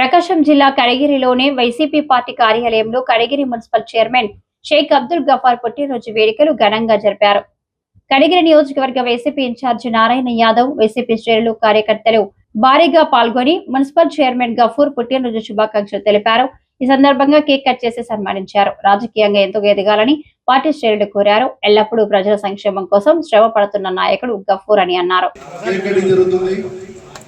ప్రకాశం జిల్లా కడిగిరిలోని YCP party కార్యాలయంలో Kadigiri municipal chairman Sheikh Abdul Gaffar పుట్టినరోజు వేడుకలు ఘనంగా జరిపారు. కడిగిరి నియోజకవర్గ YCP incharge Narayana Yadav YCP శ్రేణులు కార్యకర్తలు భారీగా పాల్గొని మున్సిపల్ చైర్మన్ గఫూర్ పుట్టినరోజు శుభాకాంక్షలు తెలిపారు. ఈ సందర్భంగా కేక్ కట్ చేసి సన్మానించారు. రాజకీయంగా ఎంతో ఎదగాలని పార్టీ శ్రేణులు కోరారు. ఎల్లప్పుడూ ప్రజల సంక్షేమం కోసం శ్రమ పడుతున్న నాయకుడు గఫూర్ అని అన్నారు.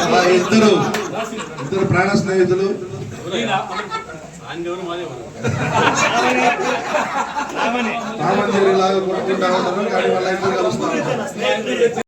అలా ఇద్దరు ఇద్దరు ప్రాణ స్నేహితులు. రామంజరి లాగా కొట్టుకుంటా ఉంటారు కానీ వాళ్ళ ఇద్దరు కలుస్తారు.